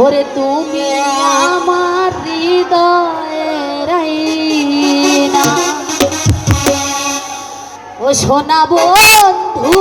ওরে তুমি আমার হৃদয়ের ও সোনা বন্ধু